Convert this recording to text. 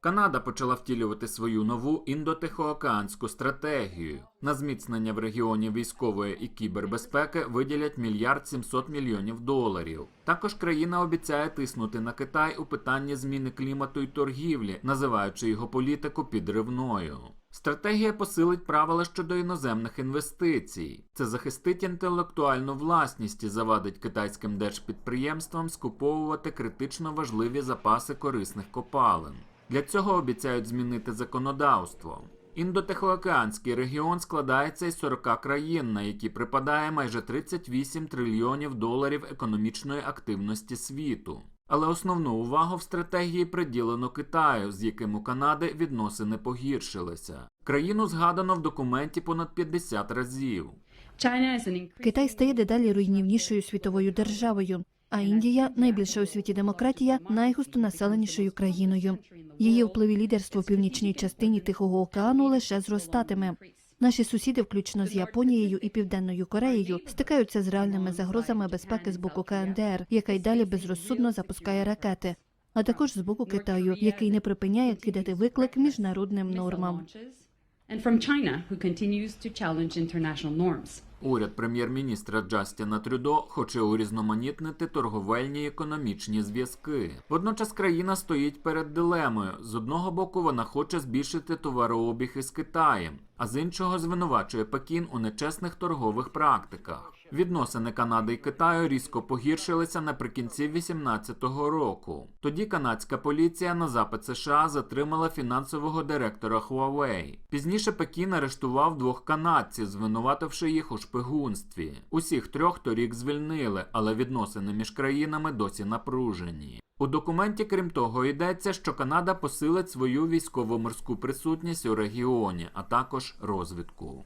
Канада почала втілювати свою нову індотихоокеанську стратегію. На зміцнення в регіоні військової і кібербезпеки виділять мільярд 700 мільйонів доларів. Також країна обіцяє тиснути на Китай у питанні зміни клімату і торгівлі, називаючи його політику підривною. Стратегія посилить правила щодо іноземних інвестицій. Це захистить інтелектуальну власність і завадить китайським держпідприємствам скуповувати критично важливі запаси корисних копалин. Для цього обіцяють змінити законодавство. Індотихоокеанський регіон складається із 40 країн, на які припадає майже 38 трильйонів доларів економічної активності світу. Але основну увагу в стратегії приділено Китаю, з яким у Канади відносини погіршилися. Країну згадано в документі понад 50 разів. Китай стає дедалі руйнівнішою світовою державою. А Індія, найбільша у світі демократія, найгустонаселенішою країною. Її вплив і лідерство в північній частині Тихого океану лише зростатиме. Наші сусіди, включно з Японією і Південною Кореєю, стикаються з реальними загрозами безпеки з боку КНДР, яка й далі безрозсудно запускає ракети, а також з боку Китаю, який не припиняє кидати виклик міжнародним нормам. Уряд прем'єр-міністра Джастіна Трюдо хоче урізноманітнити торговельні і економічні зв'язки. Водночас країна стоїть перед дилемою: з одного боку, вона хоче збільшити товарообіг із Китаєм, а з іншого звинувачує Пекін у нечесних торгових практиках. Відносини Канади і Китаю різко погіршилися наприкінці 2018 року. Тоді канадська поліція на запит США затримала фінансового директора Huawei. Пізніше Пекін арештував двох канадців, звинувативши їх у шпигунстві. Усіх трьох торік звільнили, але відносини між країнами досі напружені. У документі, крім того, йдеться, що Канада посилить свою військово-морську присутність у регіоні, а також розвідку.